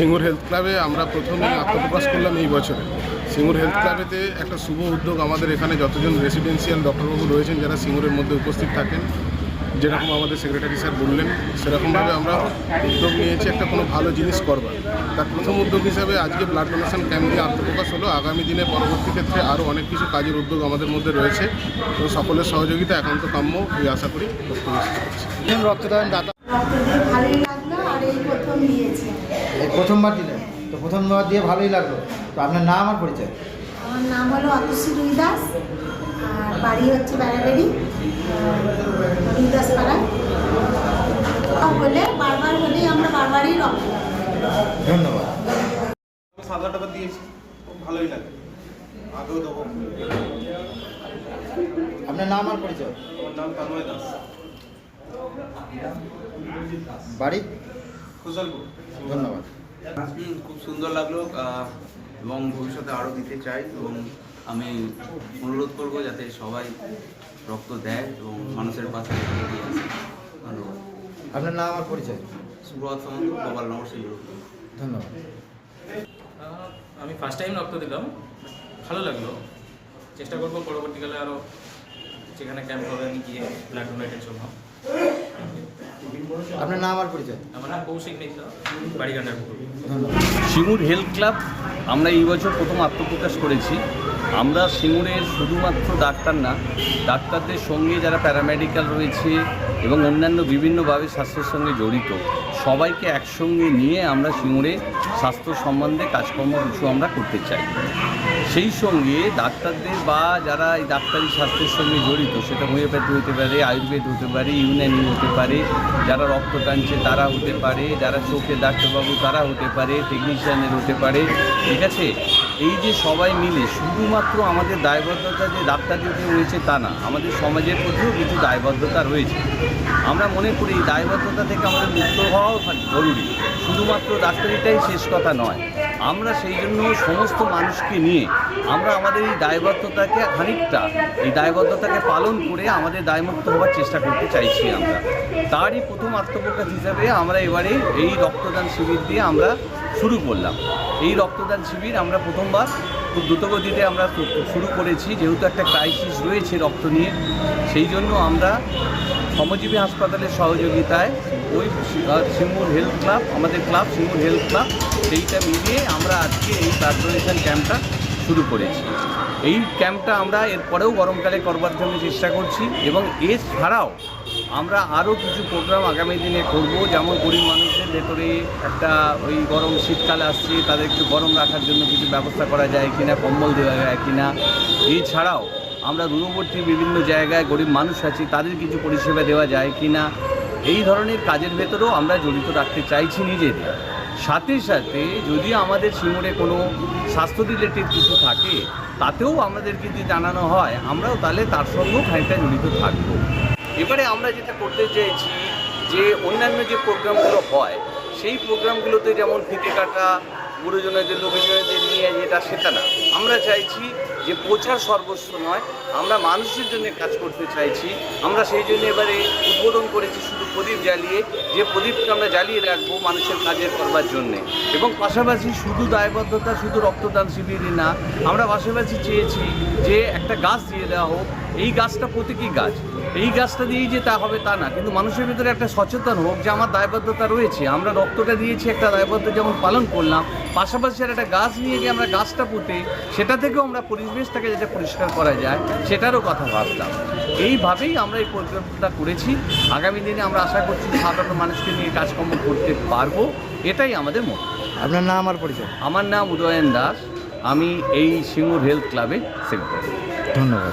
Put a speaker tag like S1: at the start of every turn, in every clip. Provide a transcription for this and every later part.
S1: Singur health ক্লাবে আমরা প্রথমে আত্মপ্রকাশ করলাম এই বছরে। সিঙ্গুর হেলথ ক্লাবেতে একটা শুভ উদ্যোগ আমাদের এখানে যতজন রেসিডেন্সিয়াল ডক্টরবাবু রয়েছেন যারা সিঙ্গুরের মধ্যে উপস্থিত থাকেন যেরকম আমাদের সেক্রেটারি স্যার বললেন সেরকমভাবে আমরা উদ্যোগ নিয়েছি একটা কোনো ভালো জিনিস করবার। তার প্রথম উদ্যোগ হিসাবে আজকে ব্লাড ডোনেশন ক্যাম্প দিয়ে আত্মপ্রকাশ হলো। আগামী দিনে পরবর্তী ক্ষেত্রে আরও অনেক কিছু কাজের উদ্যোগ আমাদের মধ্যে রয়েছে। তো সকলের সহযোগিতা একান্ত কাম্য এই আশা করি
S2: রক্তদান দাতা
S3: এই প্রথম দিয়েছে
S2: এই প্রথমবার দিলেন তো প্রথমবার দিয়ে ভালোই লাগল। তো আপনার নাম আর পরিচয়?
S3: আমার নাম হলো অতসী রুই দাস আর বাড়ি হচ্ছে বেড়াবেড়ি রুই দাস পাড়ায় হলে বারবার হলেই আমরা বারবারই রক্ত
S2: ধন্যবাদ।
S4: টাকা দিয়েছি। খুব ভালোই লাগে। আগেও দেবো।
S2: আপনার নাম আর পরিচয়?
S4: আমার নাম তন্ময় দাস।
S2: বাড়ি? ধন্যবাদ।
S5: খুব সুন্দর লাগল এবং ভবিষ্যতে আরও দিতে চাই এবং আমি অনুরোধ করব যাতে সবাই রক্ত দেয় এবং মানুষের পাশে এগিয়ে আসে। ধন্যবাদ।
S2: আপনার নাম আর পরিচয়?
S5: সুব্রত সামন্ত গোপালনগর শিল্প
S2: ধন্যবাদ।
S6: আমি ফার্স্ট টাইম রক্ত দিলাম ভালো লাগল। চেষ্টা করব পরবর্তীকালে আরও যেখানে ক্যাম্প হবে আমি গিয়ে ব্লাড ডোনেটের জন্য
S2: আপনার নাম আর পরিচয়?
S6: আমার নাম কৌশিক মিত্র বাড়ি গান্ডারপুকুর
S7: হেলথ ক্লাব আমরা এই বছর প্রথম আত্মপ্রকাশ করেছি। আমরা সিঙ্গুরের শুধুমাত্র ডাক্তার না, ডাক্তারদের সঙ্গে যারা প্যারামেডিক্যাল রয়েছে এবং অন্যান্য বিভিন্নভাবে স্বাস্থ্যের সঙ্গে জড়িত, সবাইকে একসঙ্গে নিয়ে আমরা সিঙ্গুরে স্বাস্থ্য সম্বন্ধে কাজকর্ম কিছু আমরা করতে চাই। সেই সঙ্গে ডাক্তারদের বা যারা এই ডাক্তারি স্বাস্থ্যের সঙ্গে জড়িত, সেটা হোমিওপ্যাথি হতে পারে, আয়ুর্বেদ হতে পারে, ইউনানি হতে পারে, যারা রক্ত টানছে তারা হতে পারে, যারা চোখের ডাক্তারবাবু তারা হতে পারে টেকনিশিয়ানের হতে পারে, ঠিক আছে? এই যে সবাই মিলে, শুধুমাত্র আমাদের দায়বদ্ধতা যে ডাক্তারদের রয়েছে তা না, আমাদের সমাজের প্রতিও কিছু দায়বদ্ধতা রয়েছে। আমরা মনে করি এই দায়বদ্ধতা থেকে আমাদের মুক্ত হওয়াও জরুরি। শুধুমাত্র ডাক্তারিটাই শেষ কথা নয়, আমরা সেই জন্য সমস্ত মানুষকে নিয়ে, আমরা আমাদের এই দায়বদ্ধতাকে খানিকটা, এই দায়বদ্ধতাকে পালন করে আমাদের দায়মুক্ত হওয়ার চেষ্টা করতে চাইছি আমরা। তারই প্রথম আত্মপ্রকাশ হিসাবে আমরা এবারে এই রক্তদান শিবির দিয়ে আমরা শুরু করলাম। এই রক্তদান শিবির আমরা প্রথমবার খুব দ্রুতগতিতে আমরা শুরু করেছি। যেহেতু একটা ক্রাইসিস রয়েছে রক্ত নিয়ে, সেই জন্য আমরা শ্রমজীবী হাসপাতালের সহযোগিতায় ওই সিঙ্গুর হেলথ ক্লাব, আমাদের ক্লাব, সিঙ্গুর হেলথ ক্লাব, সেইটা মিলিয়ে আমরা আজকে এই ব্লাড ক্যাম্পটা শুরু করেছি। এই ক্যাম্পটা আমরা এরপরেও গরমকালে করবার জন্য চেষ্টা করছি এবং এছাড়াও আমরা আরও কিছু প্রোগ্রাম আগামী দিনে করব। যেমন গরিব মানুষদের ভেতরে একটা ওই গরম শীতকাল আসছে, তাদের একটু গরম রাখার জন্য কিছু ব্যবস্থা করা যায় কিনা, কম্বল দেওয়া যায় কিনা। এছাড়াও আমরা দূরবর্তী বিভিন্ন জায়গায় গরিব মানুষ আছি, তাদের কিছু পরিষেবা দেওয়া যায় কিনা, এই ধরনের কাজের ভেতরেও আমরা জড়িত রাখতে চাইছি নিজেদের। সাথে সাথে যদি আমাদের সিঙ্গুরে কোনো স্বাস্থ্য রিলেটেড কিছু থাকে, তাতেও আমাদেরকে যদি জানানো হয়, আমরাও তাহলে তার সঙ্গেও খানিকটা জড়িত থাকব। এবারে আমরা যেটা করতে চাইছি যে অন্যান্য যে প্রোগ্রামগুলো হয়, সেই প্রোগ্রামগুলোতে যেমন ফিতে কাটা গুরুজনদের লোকজনদের নিয়ে যেটা সেটা না। আমরা চাইছি যে প্রচার সর্বস্ব নয়, আমরা মানুষের জন্য কাজ করতে চাইছি। আমরা সেই জন্য এবারে উদ্বোধন করেছি শুধু প্রদীপ জ্বালিয়ে, যে প্রদীপটা আমরা জ্বালিয়ে রাখব মানুষের কাজের করবার জন্যে। এবং পাশাপাশি শুধু দায়বদ্ধতা, শুধু রক্তদান শিবিরই না, আমরা পাশাপাশি চেয়েছি যে একটা গাছ দিয়ে দেওয়া হোক এই গাছটা প্রতীকী গাছ। এই গাছটা দিয়েই যে তা হবে তা না। কিন্তু মানুষের ভিতরে একটা সচেতন হোক যে আমার দায়বদ্ধতা রয়েছে আমরা রক্তটা দিয়েছি একটা দায়বদ্ধ যেমন পালন করলাম পাশাপাশি আর একটা গাছ নিয়ে গিয়ে আমরা গাছটা পুঁতে সেটা থেকেও আমরা পরিবেশটাকে যাতে পরিষ্কার করা যায় সেটারও কথা ভাবতাম এইভাবেই আমরা এই প্রোগ্রামটা করেছি। আগামী দিনে আমরা আশা করছি সাধারণ মানুষকে নিয়ে কাজকর্ম করতে পারব। এটাই আমাদের মত।
S2: আপনার নাম আর পরিচয়?
S7: আমার নাম উদয়ন দাস। আমি এই সিঙ্গুর হেলথ ক্লাবের সেক্রেটারি
S2: ধন্যবাদ।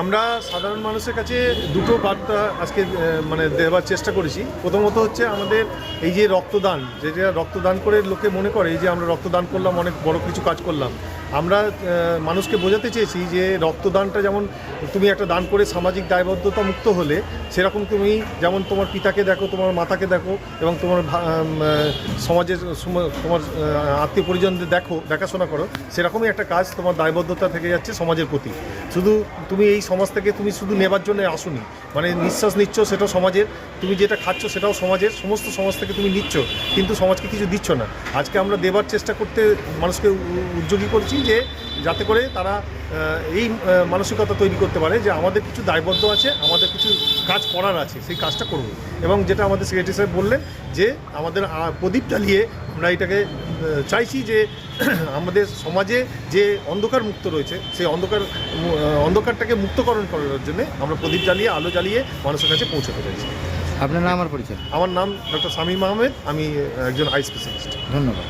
S8: আমরা সাধারণ মানুষের কাছে দুটো বার্তা আজকে মানে দেওয়ার চেষ্টা করেছি। প্রথমত হচ্ছে আমাদের এই যে রক্তদান, যেটা রক্তদান করে লোকে মনে করে যে আমরা রক্তদান করলাম, অনেক বড় কিছু কাজ করলাম। আমরা মানুষকে বোঝাতে চেয়েছি যে রক্তদানটা যেমন তুমি একটা দান করে সামাজিক দায়বদ্ধতা মুক্ত হলে, সেরকম তুমি যেমন তোমার পিতাকে দেখো, তোমার মাতাকে দেখো এবং তোমার সমাজের তোমার আত্মীয় পরিজনদের দেখো, দেখাশোনা করো, সেরকমই একটা কাজ তোমার দায়বদ্ধতা থেকে যাচ্ছে সমাজের প্রতি। শুধু তুমি এই সমাজ থেকে তুমি শুধু নেবার জন্য আসুনি। মানে নিঃশ্বাস নিচ্ছ, সেটাও সমাজের। তুমি যেটা খাচ্ছ, সেটাও সমাজের। সমস্ত সমাজ থেকে তুমি নিচ্ছ, কিন্তু সমাজকে কিছু দিচ্ছ না। আজকে আমরা দেবার চেষ্টা করতে মানুষকে উদ্যোগী করছি যে, যাতে করে তারা এই মানসিকতা তৈরি করতে পারে যে, আমাদের কিছু দায়বদ্ধ আছে, আমাদের কিছু কাজ করার আছে, সেই কাজটা করব। এবং যেটা আমাদের সেক্রেটারি সাহেব বললেন যে, আমাদের প্রদীপ জ্বালিয়ে আমরা এটাকে চাইছি যে আমাদের সমাজে যে অন্ধকার মুক্ত রয়েছে সেই অন্ধকার অন্ধকারটাকে মুক্তকরণ করার জন্য আমরা প্রদীপ জ্বালিয়ে আলো জ্বালিয়ে মানুষের কাছে পৌঁছতে চাইছি।
S2: আপনার নাম আর পরিচয়?
S8: আমার নাম ডক্টর শামীম আহমেদ আমি একজন আই স্পেশালিস্ট
S2: ধন্যবাদ।